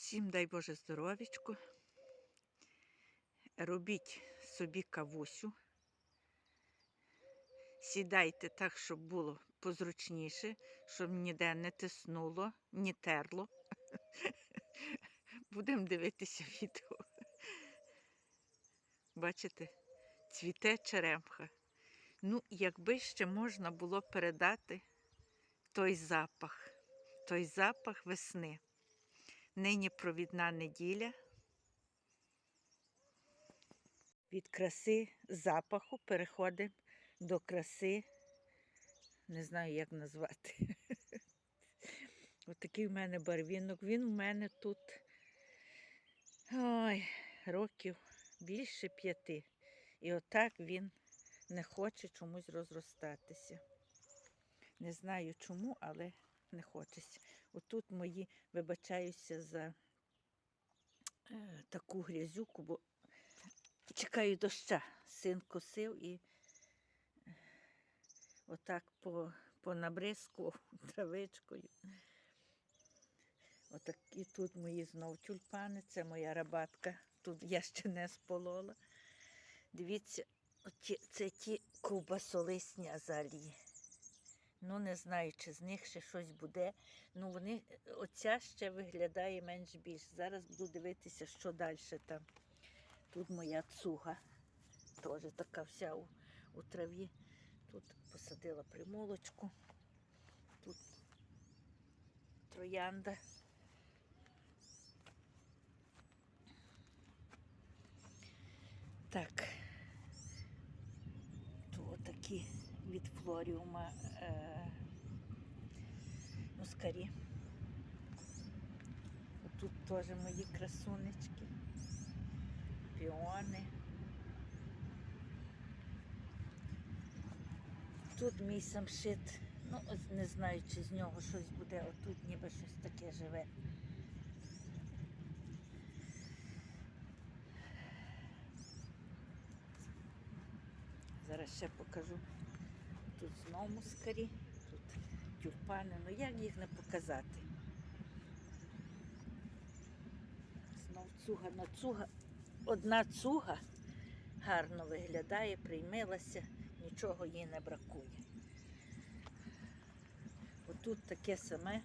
Всім дай Боже здоров'ячку. Робіть собі кавусю. Сідайте так, щоб було позручніше, щоб ніде не тиснуло, не терло. Будемо дивитися відео. Бачите, цвіте черемха. Ну, якби ще можна було передати той запах, той запах весни. Нині провідна неділя. Від краси запаху переходимо до краси, не знаю, як назвати. Отакий в мене барвінок. Він у мене тут ой, років більше п'яти. І отак він не хоче чомусь розростатися. Не знаю чому, але не хочеться. Отут мої вибачаюся за е, таку грязюку, бо чекаю доща. Син косив і е, отак по, понабризкував травичкою. Отак і тут мої знов тюльпани, це моя рабатка. Тут я ще не сполола. Дивіться, це ті ковбасолисні азалії. Ну, не знаю, чи з них ще щось буде. Ну, вони, оця ще виглядає менш більш. Зараз буду дивитися, що далі там. Тут моя цуга, теж така вся у, у траві. Тут посадила примолочку. Тут троянда. Так. Тут такі від флоріума е, мускарі. Тут теж мої красунечки, піони. Тут мій самшит, ну не знаю, чи з нього щось буде, отут ніби щось таке живе. Зараз ще покажу. Тут знову мускарі, тут тюльпани. Ну як їх не показати? Знов цуга на цуга. Одна цуга гарно виглядає, приймилася, нічого їй не бракує. Отут таке саме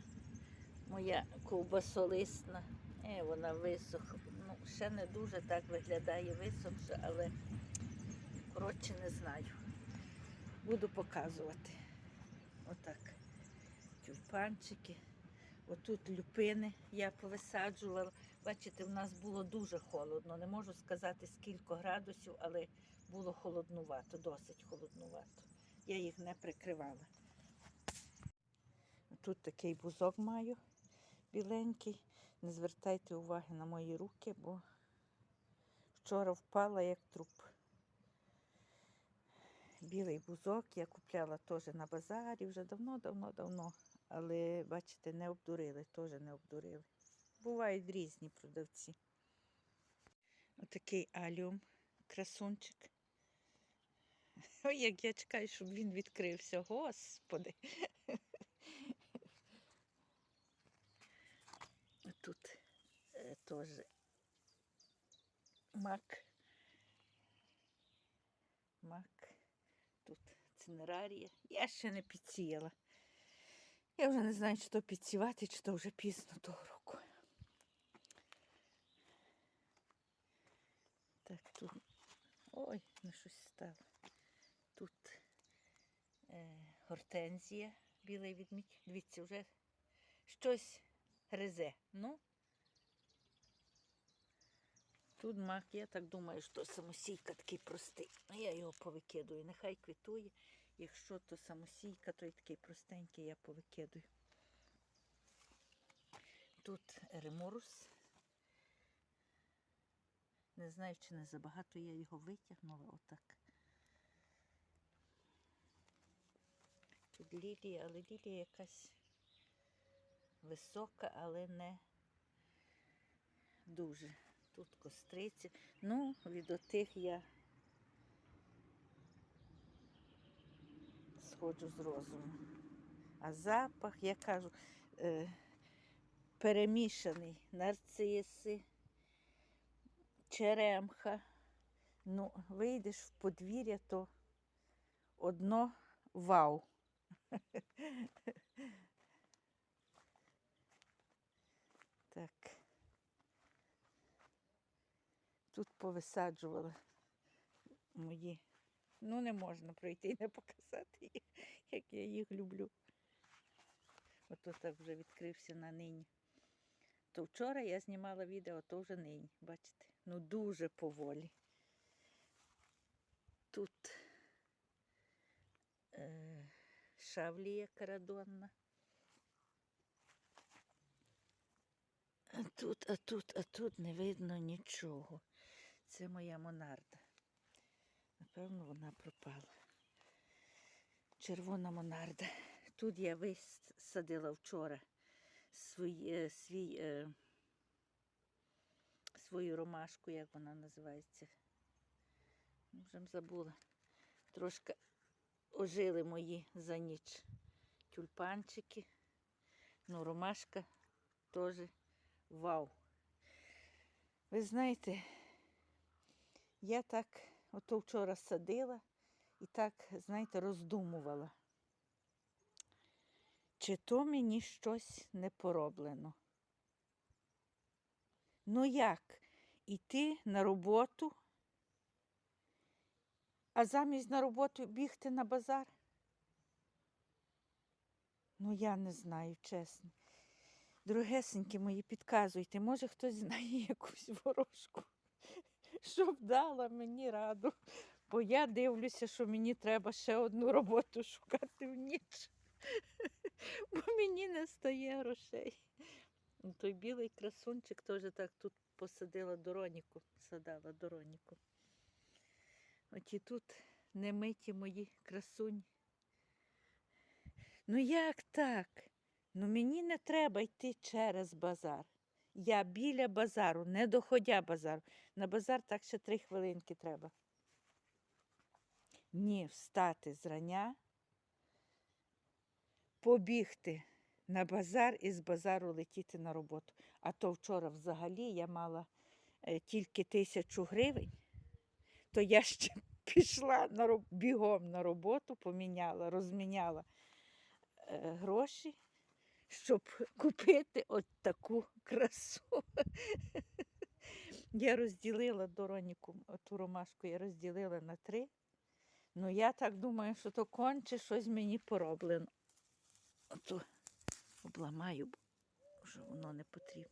моя ковбасолисна. Е, вона висохла. Ну, ще не дуже так виглядає висохша, але коротше не знаю. Буду показувати. Отак. Тюльпанчики. Отут люпини я повисаджувала. Бачите, в нас було дуже холодно. Не можу сказати скільки градусів, але було холоднувато, досить холоднувато. Я їх не прикривала. Тут такий бузок маю біленький. Не звертайте уваги на мої руки, бо вчора впала як труп. Білий бузок я купляла теж на базарі вже давно-давно-давно. Але, бачите, не обдурили, теж не обдурили. Бувають різні продавці. Отакий алюм, красунчик. Ой, як я чекаю, щоб він відкрився. Господи. Тут е, теж мак. Мак. Цинерарія. Я ще не підсіяла. Я вже не знаю, чи то підсівати, чи то вже пізно того року. Так, тут. Ой, на щось стало. Тут е, гортензія, білий відмідь. Дивіться, вже щось гризе. Ну, тут мак, я так думаю, що самосійка такий простий. А я його повикидую. Нехай квітує. Якщо то самосійка, то й такий простенький я повикидую. Тут реморус. Не знаю, чи не забагато я його витягнула отак. Тут лілія, але лілія якась висока, але не дуже. Тут костриці. Ну, від отих я сходжу з розуму. А запах, я кажу, е, перемішаний. Нарциси, черемха. Ну, вийдеш в подвір'я, то одно вау. Так. Тут повисаджувала мої. Ну, не можна пройти і не показати як я їх люблю. Ото так вже відкрився на нині. То вчора я знімала відео, то вже нині. Бачите? Ну дуже поволі. Тут е, шавлія карадонна. А тут, а тут, а тут не видно нічого. Це моя монарда. Напевно, вона пропала. Червона монарда. Тут я висадила вчора свій, е, свій, е, свою ромашку, як вона називається. Ну, Вже забула. Трошки ожили мої за ніч тюльпанчики. Ну, ромашка теж вау. Ви знаєте, я так ото вчора садила і так, знаєте, роздумувала. Чи то мені щось не пороблено? Ну як? Іти на роботу, а замість на роботу бігти на базар? Ну, я не знаю, чесно. Другесенькі мої, підказуйте, може хтось знає якусь ворожку, щоб дала мені раду. Бо я дивлюся, що мені треба ще одну роботу шукати в ніч. Бо мені не стає грошей. Ну, Той білий красунчик теж так тут посадила дороніку, садала дороніку. От і тут немиті мої красуні. Ну як так? Ну мені не треба йти через базар. Я біля базару, не доходя базару. На базар так ще три хвилинки треба. Ні, встати зрання, побігти на базар і з базару летіти на роботу. А то вчора взагалі я мала е, тільки тисячу гривень, то я ще пішла на, бігом на роботу, поміняла, розміняла е, гроші, щоб купити от таку красу. Я розділила Дороніку, ту ромашку я розділила на три. Ну, я так думаю, що то конче щось мені пороблено. Ото обламаю, вже воно не потрібно.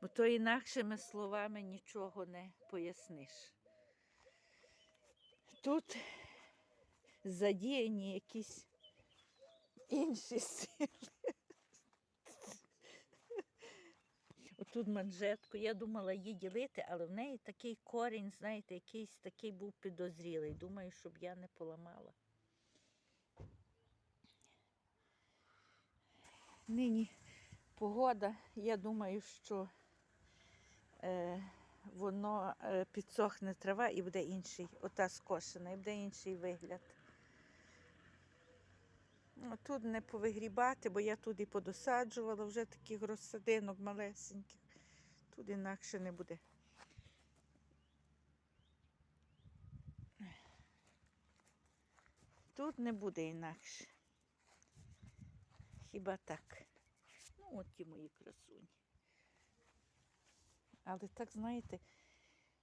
Бо то інакшими словами нічого не поясниш. Тут задіяні якісь інші сили. Отут манжетку. Я думала її ділити, але в неї такий корінь, знаєте, якийсь такий був підозрілий. Думаю, щоб я не поламала. Нині погода, я думаю, що е, воно е, підсохне трава і буде інший, ота скошена, і буде інший вигляд. Тут не повигрібати, бо я тут і подосаджувала вже таких розсадинок малесеньких. Тут інакше не буде. Тут не буде інакше. Хіба так? Ну, от ті мої красуні. Але так, знаєте,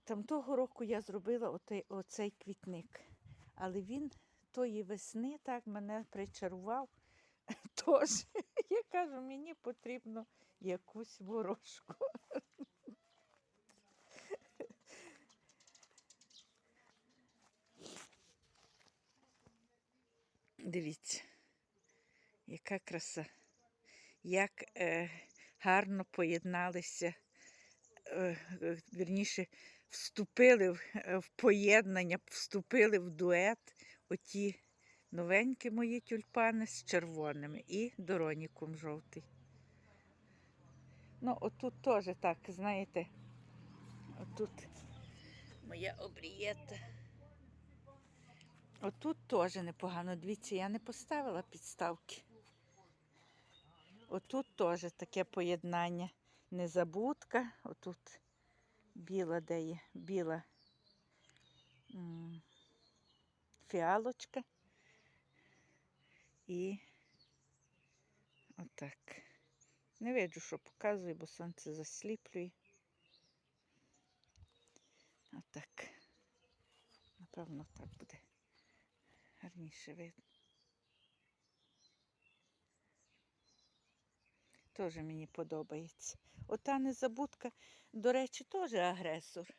там того року я зробила оцей, оцей квітник. Але він тої весни так мене причарував. Тож, я кажу, мені потрібно якусь ворожку. Дивіться, яка краса, як е, гарно поєдналися, е, е, вірніше, вступили в, е, в поєднання, вступили в дует оті новенькі мої тюльпани з червоними і дороніком жовтий. Ну, отут теж так, знаєте, отут моя обрієта. Отут теж непогано. Дивіться, я не поставила підставки. Отут теж таке поєднання. Незабудка. Отут біла де є, біла фіалочка. І отак. Не виджу, що показую, бо сонце засліплює. Отак. Напевно, так буде гарніше видно. Теж мені подобається. Ота незабудка, до речі, теж агресор.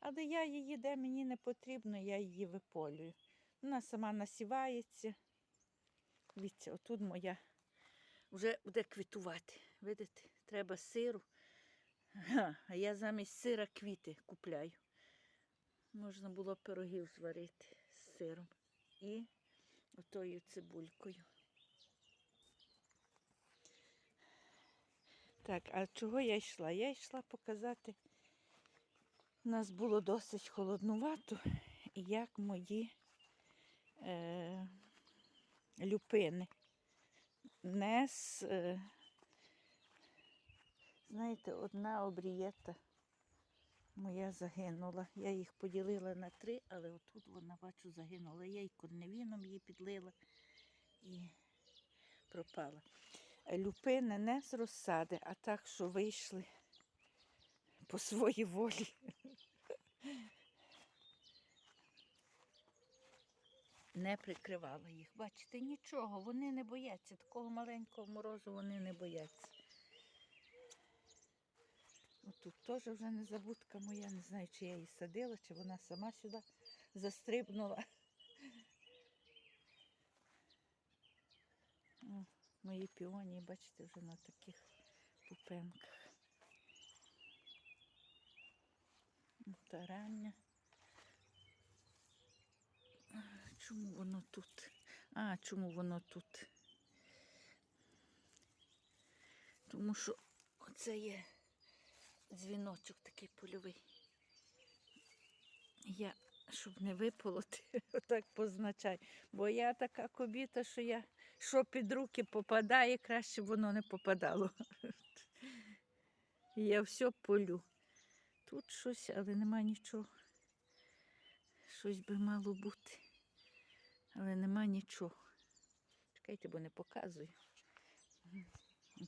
Але я її, де мені не потрібно, я її виполюю. Вона сама насівається. Дивіться, отут моя вже буде квітувати. Видите, треба сиру. А я замість сира квіти купляю. Можна було пирогів зварити з сиром і отою цибулькою. Так, а чого я йшла? Я йшла показати. У нас було досить холоднувато, як мої е, люпини. Нес, е, знаєте, одна обрієта моя загинула. Я їх поділила на три, але отут вона, бачу, загинула. Я й корневіном її підлила і пропала. Люпини не з розсади, а так, що вийшли по своїй волі. Не прикривала їх. Бачите, нічого, вони не бояться. Такого маленького морозу вони не бояться. Отут теж вже незабудка моя, не знаю, чи я її садила, чи вона сама сюди застрибнула. О, мої піонії, бачите, вже на таких пупенках. Та рання. Чому воно тут? А, чому воно тут? Тому що оце є дзвіночок такий польовий. Я, щоб не виполоти, отак позначаю. Бо я така кобіта, що я що під руки попадає, краще б воно не попадало. Я все полю. Тут щось, але нема нічого. Щось би мало бути. Але нема нічого. Чекайте, бо не показую.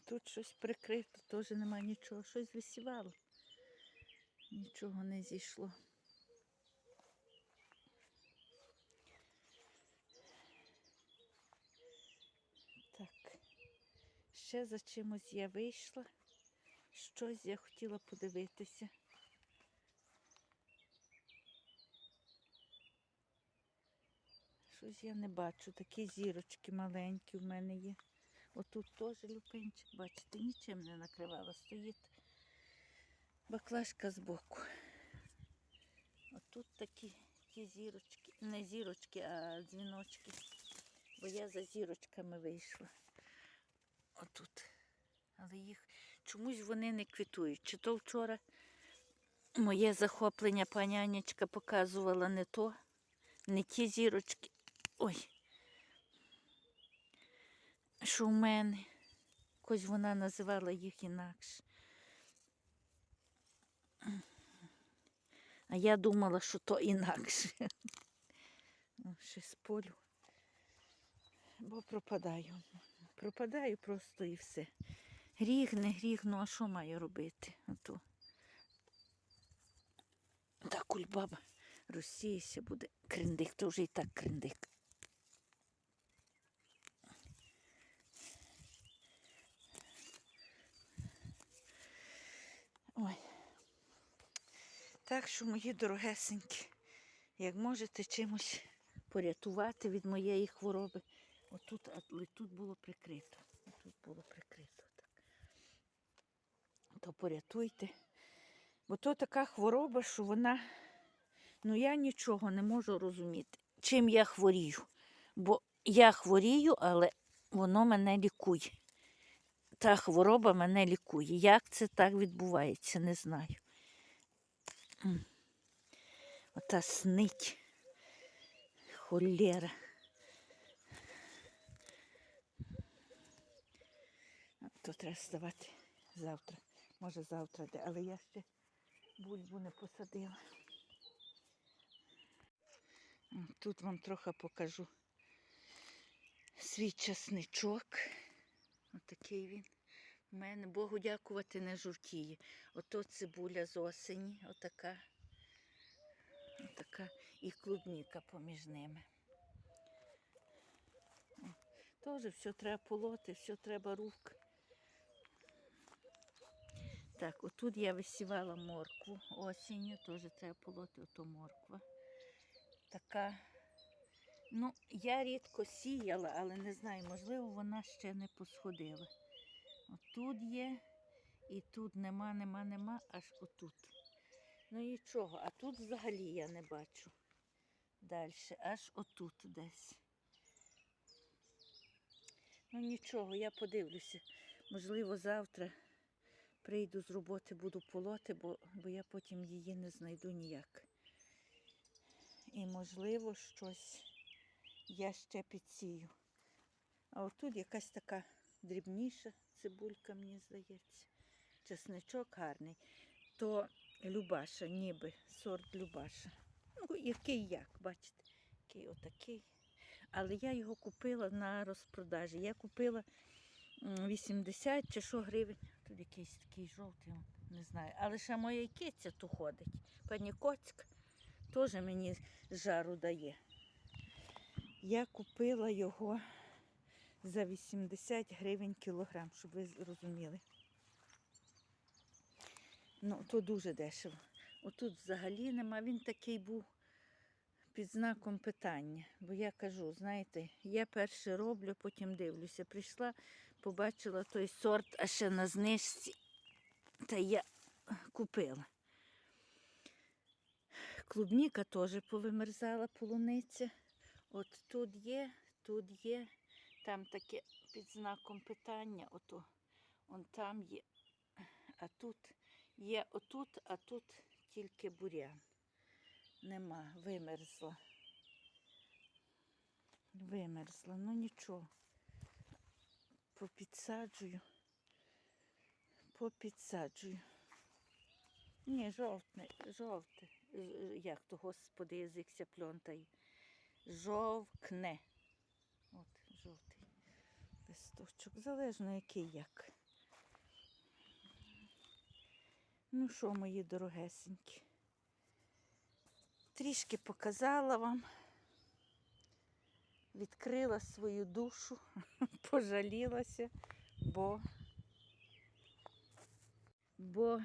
Тут щось прикрито, теж нема нічого. Щось висівало. Нічого не зійшло. Так. Ще за чимось я вийшла. Щось я хотіла подивитися. Щось я не бачу. Такі зірочки маленькі в мене є. Отут теж люпинчик, бачите, нічим не накривала. Стоїть баклажка збоку. Отут такі, такі зірочки, не зірочки, а дзвіночки. Бо я за зірочками вийшла. Отут. Але їх чомусь вони не квітують. Чи то вчора моє захоплення панянечка показувала не то, не ті зірочки. Ой. Мене. Якось вона називала їх інакше. А я думала, що то інакше. Ще з полю. Бо пропадаю. Пропадаю просто і все. Гріх, не гріх, ну а що маю робити? Ото. Та кульбаба розсіється буде криндик, то вже і так криндик. Так що, мої дорогесенькі, як можете чимось порятувати від моєї хвороби. Отут, але тут було прикрито. Тут було прикрито. Так. То порятуйте. Бо то така хвороба, що вона, ну я нічого не можу розуміти, чим я хворію. Бо я хворію, але воно мене лікує. Та хвороба мене лікує. Як це так відбувається, не знаю. Ота снить. Холєра. То треба ставати завтра. Може завтра але я ще бульбу не посадила. Тут вам трохи покажу свій часничок. Отакий він. У мене Богу дякувати не жовтіє. Ото цибуля з осені, отака. Отака і клубніка поміж ними. Теж все треба полоти, все треба рук. Так, отут я висівала моркву осінню, теж треба полоти, ото морква. Така. Ну, я рідко сіяла, але не знаю, можливо, вона ще не посходила. Отут є, і тут нема, нема, нема, аж отут. Ну нічого, а тут взагалі я не бачу. Далі, аж отут десь. Ну нічого, я подивлюся. Можливо, завтра прийду з роботи, буду полоти, бо, бо я потім її не знайду ніяк. І можливо щось я ще підсію. А отут якась така дрібніша цибулька, мені здається. Чесничок гарний. То Любаша, ніби сорт Любаша. Ну, який як, бачите, який отакий. Але я його купила на розпродажі. Я купила 80 чи що гривень. Тут якийсь такий жовтий, не знаю. Але ще моя киця тут ходить. Пані Коцька теж мені жару дає. Я купила його за 80 гривень кілограм, щоб ви розуміли. Ну, то дуже дешево. Отут взагалі нема, він такий був під знаком питання. Бо я кажу, знаєте, я перше роблю, потім дивлюся. Прийшла, побачила той сорт, а ще на знижці. Та я купила. Клубніка теж повимерзала полуниця. От тут є, тут є, там таке під знаком питання, ото, он там є. А тут є отут, а тут тільки бурян. Нема, вимерзла. Вимерзла, ну нічого. Попідсаджую. Попідсаджую. Ні, жовтне, жовте. Як то, господи, язик ся пльонтає. Жовкне. Листочок. Залежно який як. Ну що, мої дорогесенькі? Трішки показала вам, відкрила свою душу, пожалілася, бо, бо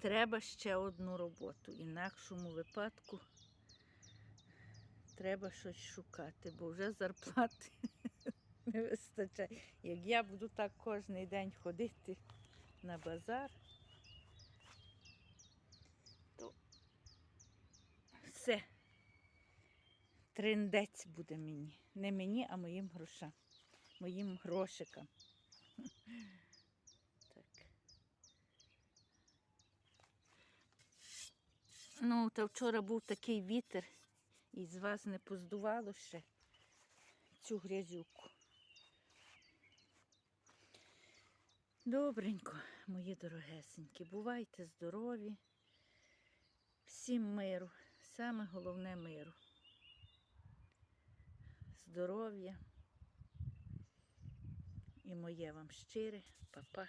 треба ще одну роботу. Інакшому випадку треба щось шукати, бо вже зарплати не вистачає. Як я буду так кожен день ходити на базар, то все. Трендець буде мені. Не мені, а моїм грошам. Моїм грошикам. Так. Ну, та вчора був такий вітер, і з вас не поздувало ще цю грязюку. Добренько, мої дорогесенькі, бувайте здорові. Всім миру. Саме головне миру. Здоров'я. І моє вам щире, Па-па.